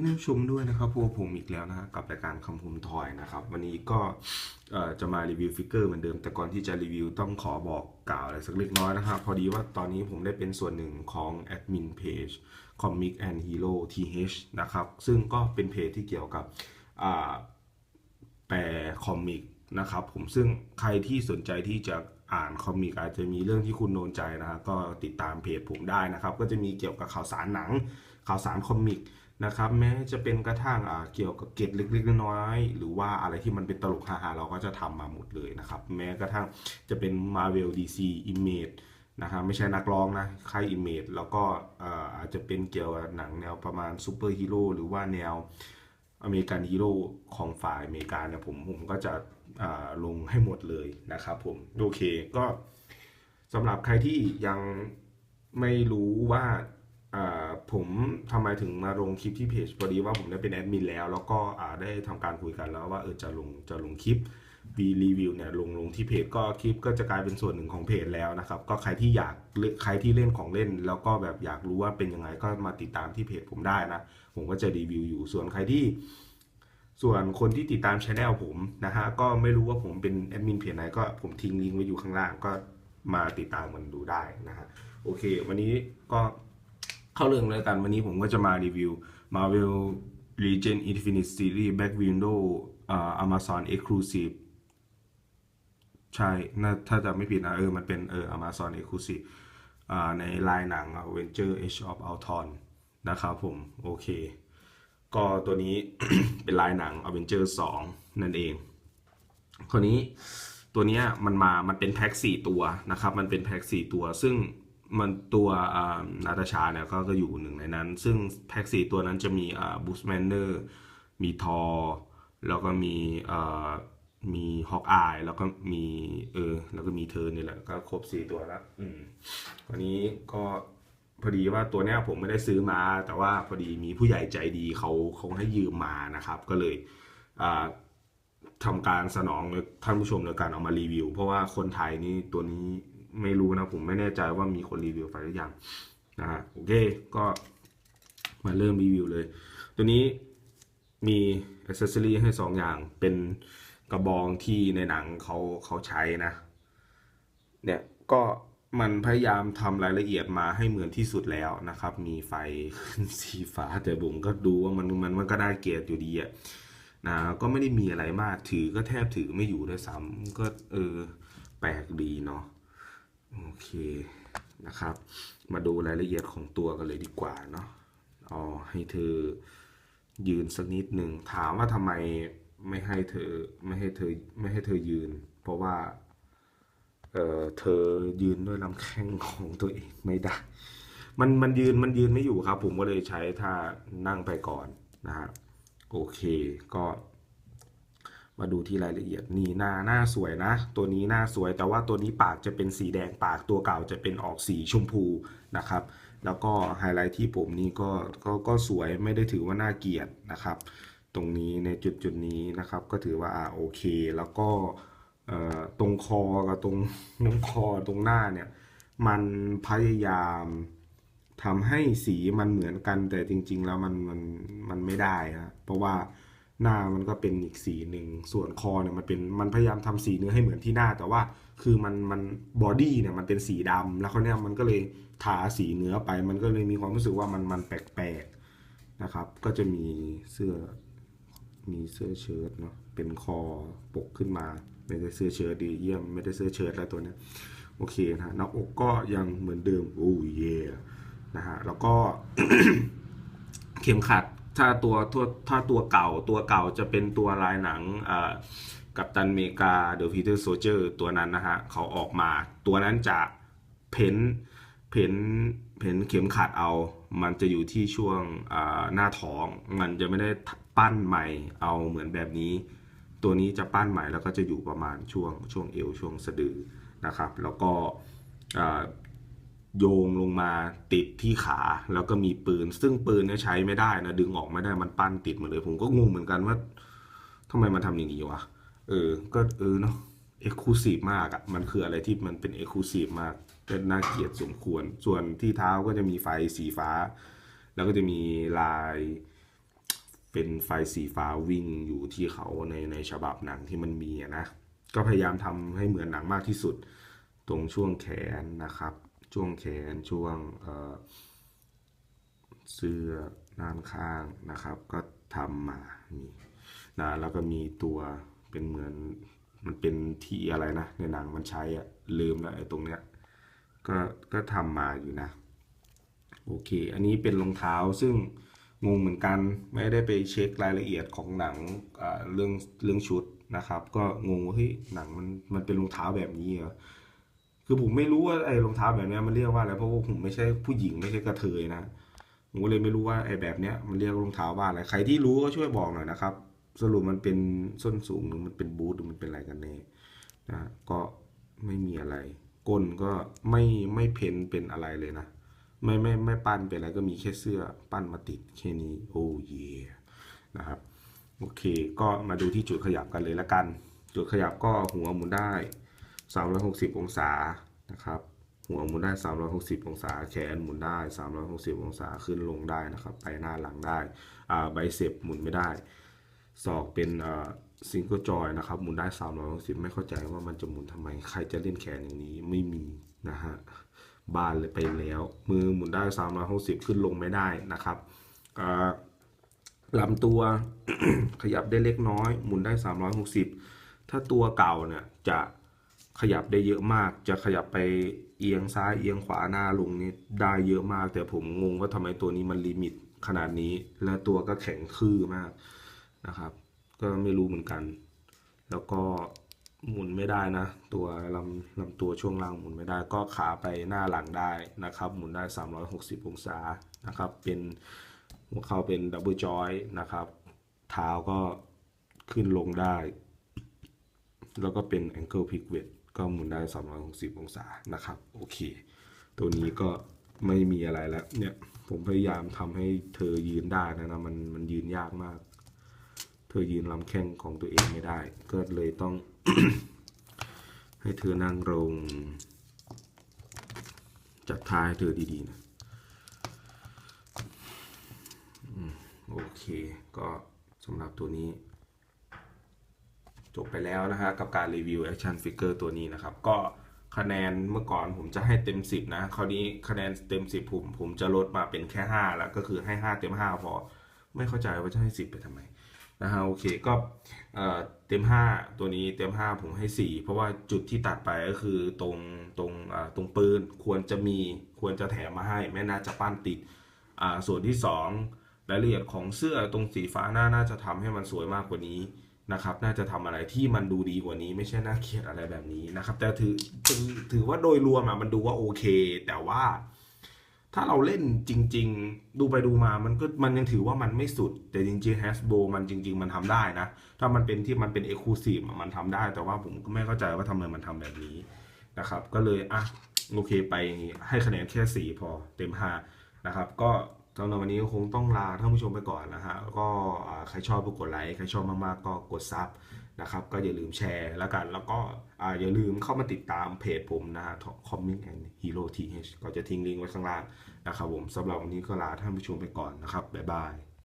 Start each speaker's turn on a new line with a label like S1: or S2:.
S1: ที่น่าชมด้วยนะครับพวกผมอีกแล้วนะฮะกับรายการคำภูมทอยนะครับ วันนี้ก็จะมารีวิวฟิกเกอร์เหมือนเดิม แต่ก่อนที่จะรีวิวต้องขอบอกกล่าวอะไรสักเล็กน้อยนะครับ พอดีว่าตอนนี้ผมได้เป็นส่วนหนึ่งของแอดมินเพจ Comic and Hero TH นะครับ ซึ่งก็เป็นเพจที่เกี่ยวกับแปลคอมิกนะครับผมซึ่งใครที่สนใจที่จะอ่านคอมิกอาจจะมีเรื่องที่คุณโดนใจนะฮะก็ติดตามเพจผมได้นะครับ ก็จะมีเกี่ยวกับข่าวสารหนังข่าวสารคอมิก นะครับ แม้จะเป็นกระทั่งเกี่ยวกับเกตเล็กๆน้อยๆหรือว่าอะไรที่มันเป็นตลกฮาๆเราก็จะทำมาหมดเลยนะครับ แม้กระทั่งจะเป็น Marvel DC Image นะครับไม่ใช่นักร้องนะค่าย Image แล้วก็อาจจะเป็นเกี่ยวกับหนังแนวประมาณซูเปอร์ฮีโร่หรือว่าแนวอเมริกันฮีโร่ของฝ่ายอเมริกาเนี่ยผมผมก็จะลงให้หมดเลยนะครับผม โอเคก็สำหรับใครที่ยังไม่รู้ว่า ผมทำไมถึงมาลงคลิปที่เพจพอดีว่าผมได้เป็นแอดมินแล้ว แล้วก็ได้ทำการคุยกันแล้วว่าเออจะลงจะลงคลิปวีรีวิวเนี่ยลงลงที่เพจก็คลิปก็จะกลายเป็นส่วนหนึ่งของเพจแล้วนะครับ ก็ใครที่อยากใครที่เล่นของเล่น แล้วก็แบบอยากรู้ว่าเป็นยังไงก็มาติดตามที่เพจผมได้นะ ผมก็จะรีวิวอยู่ส่วนใครที่ ส่วนคนที่ติดตามช anel ผมนะฮะก็ไม่รู้ว่าผมเป็นแอดมินเพจไหนก็ผมทิ้งลิงก์ไว้อยู่ข้างล่างก็มาติดตามมันดูได้นะฮะโอเค วันนี้ก็ เข้าเรื่องเลยกันวันนี้ผมก็จะมารีวิว Marvel Legend Infinite Series Back Window อ่า Amazon Exclusive ใช่น่าถ้าจะไม่ผิดนะเออ มันเป็นเออ Amazon Exclusive อ่าในลายหนัง Avenger Age of Ultron นะครับผม โอเค ก็ตัวนี้เป็นลายหนัง Avenger 2 นั่นเองคราวนี้ตัวเนี้ยมันมา มันเป็นแพ็คสี่ตัวนะครับ มันเป็นแพ็คสี่ตัว ซึ่ง มันตัวนาตาชาเนี่ยก็ก็อยู่หนึ่งในนั้น ซึ่งแพ็คสี่ตัวนั้นจะมีบูสแมนเนอร์มีทอ แล้วก็มีมีฮอกอายแล้วก็มีเออแล้วก็มีเธอนี่แหละก็ครบสี่ตัวแล้วอืมวันนี้ก็พอดีว่าตัวเนี้ยผมไม่ได้ซื้อมา แต่ว่าพอดีมีผู้ใหญ่ใจดีเขาเขาให้ยืมมานะครับ ก็เลยอ่าทำการสนองท่านผู้ชมในการเอามารีวิว เพราะว่าคนไทยนี่ตัวนี้ ไม่รู้นะผมไม่แน่ใจว่ามีคนรีวิวไปหรือยังนะฮะโอเคก็มาเริ่มรีวิวเลย ตัวนี้มีอ c เซ s ซอรีให้สองอย่างเป็นกระบองที่ในหนังเขาเขาใช้นะ เนี่ยก็มันพยายามทำรายละเอียดมาให้เหมือนที่สุดแล้วนะครับ มีไฟสีฟ้าแต่ผมก็ดูว่ามันมันมันก็ได้เกียรดอยู่ดีอะนะก็ไม่ได้มีอะไรมากถือก็แทบถือไม่อยู่ด้วยซ้ำก็เออแปลกดีเนาะ โอเคนะครับ มาดูรายละเอียดของตัวกันเลยดีกว่าเนาะเอาให้เธอยืนสักนิดหนึ่งถามว่าทำไมไม่ให้เธอไม่ให้เธอไม่ให้เธอยืน เพราะว่าเออเธอยืนด้วยลำแข้งของตัวเองไม่ได้ มันมันยืนมันยืนไม่อยู่ครับ ผมก็เลยใช้ท่านั่งไปก่อนนะฮะโอเคก็ มาดูที่รายละเอียดนี่หน้าหน้าสวยนะ ตัวนี้หน้าสวยแต่ว่าตัวนี้ปากจะเป็นสีแดงปากตัวเก่าจะเป็นออกสีชมพูนะครับ แล้วก็ไฮไลท์ที่ผมนี่ก็ก็ก็สวยไม่ได้ถือว่าน่าเกลียดนะครับ ตรงนี้ในจุดจุดนี้นะครับก็ถือว่าอ่าโอเค แล้วก็ตรงคอกับตรงตรงคอตรงหน้าเนี่ยมันพยายามทำให้สีมันเหมือนกันแต่จริง ๆ แล้วมันมันมันไม่ได้ฮะเพราะว่า หน้ามันก็เป็นอีกสีหนึ่งส่วนคอเนี่ยมันเป็นมันพยายามทำสีเนื้อให้เหมือนที่หน้า แต่ว่าคือมันมันบอดี้เนี่ยมันเป็นสีดำแล้วเขาเนี่ยมันก็เลยทาสีเนื้อไป มันก็เลยมีความรู้สึกว่ามันมันแปลกๆนะครับ ก็จะมีเสื้อมีเสื้อเชิ้ตเนาะเป็นคอปกขึ้นมาไม่ได้เสื้อเชิ้ตดีเยี่ยมไม่ได้เสื้อเชิ้ตแล้วตัวเนี้ยโอเคนะหน้าอกก็ยังเหมือนเดิมโอ้เย่นะฮะแล้วก็เข็มขัด ถ้าตัวถ้าตัวเก่าตัวเก่าจะเป็นตัวลายหนังกัปตันเมกาเดอะพีเตอร์โซเจอร์ตัวนั้นนะฮะเขาออกมาตัวนั้นจะเพ้นเพ้นเพ้นเข็มขัดเอา มันจะอยู่ที่ช่วงหน้าท้อง มันจะไม่ได้ปั้นใหม่เอาเหมือนแบบนี้ ตัวนี้จะปั้นใหม่แล้วก็จะอยู่ประมาณช่วงช่วงเอวช่วงสะดือนะครับ แล้วก็ โยงลงมาติดที่ขา แล้วก็มีปืน ซึ่งปืนเนี่ยใช้ไม่ได้นะดึงออกไม่ได้มันปั้นติดมาเลย ผมก็งงเหมือนกันว่าทำไมมันทำอย่างนี้วะเออ ก็เออเนาะเอ็กซ์คลูซีฟมากอะมันคืออะไรที่มันเป็นเอ็กซ์คลูซีฟมากเป็นน่าเกลียดสมควร ส่วนที่เท้าก็จะมีไฟสีฟ้า แล้วก็จะมีลาย เป็นไฟสีฟ้าวิ่งอยู่ที่เขาในในฉบับหนังที่มันมีนะก็พยายามทำให้เหมือนหนังมากที่สุด ตรงช่วงแขนนะครับ ช่วงแขนช่วงเเสื้อด้านข้างนะครับ ก็ทำมานี่นะแล้วก็มีตัวเป็นเหมือนมันเป็นที่อะไรนะ ในหนังมันใช้อะลืมแล้วไอ้ตรงเนี้ยก็ก็ทำมาอยู่นะ โอเค อันนี้เป็นรองเท้าซึ่งงงเหมือนกันไม่ได้ไปเช็ครายละเอียดของหนังเรื่องเรื่องชุดนะครับ ก็งงว่าเฮ้ยหนังมันมันเป็นรองเท้าแบบนี้เหรอ คือผมไม่รู้ว่าไอ้รองเท้าแบบนี้มันเรียกว่าอะไรเพราะว่าผมไม่ใช่ผู้หญิงไม่ใช่กระเทยนะผมก็เลยไม่รู้ว่าไอ้แบบเนี้ยมันเรียกรองเท้าว่าอะไรใครที่รู้ก็ช่วยบอกหน่อยนะครับ สรุปมันเป็นส้นสูงหรือมันเป็นบูทหรือมันเป็นอะไรกันแน่นะก็ไม่มีอะไรก้นก็ไม่ไม่เพ้นเป็นอะไรเลยนะไม่ไม่ไม่ปั้นเป็นอะไรก็มีแค่เสื้อปั้นมาติดแค่นี้โอ้เยนะครับโอเค ก็มาดูที่จุดขยับกันเลยละกัน จุดขยับก็หัวหมุนได้ 360 องศานะครับหัวหมุนได้ 360 องศา แขนหมุนได้ 360 องศาขึ้นลงได้นะครับ ไปหน้าหลังได้อ่าไบเซปหมุนไม่ได้ ศอกเป็นอ่าซิงเกิลจอยนะครับ หมุนได้ 360 ไม่เข้าใจว่ามันจะหมุนทำไม ใครจะเล่นแขนอย่างนี้ไม่มีนะฮะบ้านเลยไปแล้ว มือหมุนได้ 360 ขึ้นลงไม่ได้นะครับอ่าลำตัวขยับได้เล็กน้อย หมุนได้ 360 ถ้าตัวเก่าเนี่ยจะ ขยับได้เยอะมาก จะขยับไปเอียงซ้ายเอียงขวาหน้าลงนี่ได้เยอะมาก แต่ผมงงว่าทำไมตัวนี้มันลิมิตขนาดนี้ และตัวก็แข็งทื่อมากนะครับ ก็ไม่รู้เหมือนกัน แล้วก็หมุนไม่ได้นะ ตัวลำลำตัวช่วงล่างหมุนไม่ได้ ก็ขาไปหน้าหลังได้นะครับ หมุนได้ 360 องศานะครับ เป็นหัวเข่าเป็นดับเบิลจอยนะครับ เท้าก็ขึ้นลงได้ แล้วก็เป็น ankle pivot ก็ ก็หมุนได้ 360 องศานะครับ โอเค ตัวนี้ก็ไม่มีอะไรแล้ว เนี่ย ผมพยายามทำให้เธอยืนได้นะนะมันมันยืนยากมาก เธอยืนลำแข้งของตัวเองไม่ได้ ก็เลยต้อง ให้เธอนั่งลง จัดท่าให้เธอดีๆนะโอเค ก็สำหรับตัวนี้ จบไปแล้วนะฮะกับการรีวิว Action Figure ตัวนี้นะครับ ก็คะแนนเมื่อก่อนผมจะให้เต็ม 10 นะ คราวนี้คะแนนเต็ม 10 ผมผมจะลดมาเป็นแค่ 5 แล้ว ก็คือให้ 5 เต็ม 5 พอ ไม่เข้าใจว่าจะให้ 10 ไปทำไมนะฮะโอเคก็เอ่อเต็ม 5 ตัวนี้เต็ม 5 ผมให้ 4 เพราะว่าจุดที่ตัดไปก็คือตรงตรงอ่าตรงปืนควรจะมีควรจะแถมมาให้ ไม่น่าจะปั้นติดอ่าส่วนที่ 2 รายละเอียดของเสื้อตรงสีฟ้าหน้าน่าจะทำให้มันสวยมากกว่านี้ นะครับ น่าจะทำอะไรที่มันดูดีกว่านี้ไม่ใช่น่าเกลียดอะไรแบบนี้นะครับ แต่ถือถือถือว่าโดยรวมอะมันดูว่าโอเค แต่ว่าถ้าเราเล่นจริง ๆ ดูไปดูมามันก็มันยังถือว่ามันไม่สุด แต่จริงๆ Hasbro มันจริง ๆ มันทำได้นะ ถ้ามันเป็นที่มันเป็น Exclusive มันทำได้ แต่ว่าผมก็ไม่เข้าใจว่าทำไมมันทำแบบนี้นะครับ ก็เลยอะโอเคไปให้คะแนนแค่ 4 พอเต็ม 5 นะครับ ก็ สำหรับวันนี้ก็คงต้องลาท่านผู้ชมไปก่อนนะฮะก็ใครชอบก็กดไลค์ใครชอบมากๆก็กดซับนะครับก็อย่าลืมแชร์แล้วกัน แล้วก็อย่าลืมเข้ามาติดตามเพจผมนะฮะ Comic and Hero TH ก็จะทิ้งลิงก์ไว้ข้างล่างนะครับผมสำหรับวันนี้ก็ลาท่านผู้ชมไปก่อนนะครับบ๊ายบาย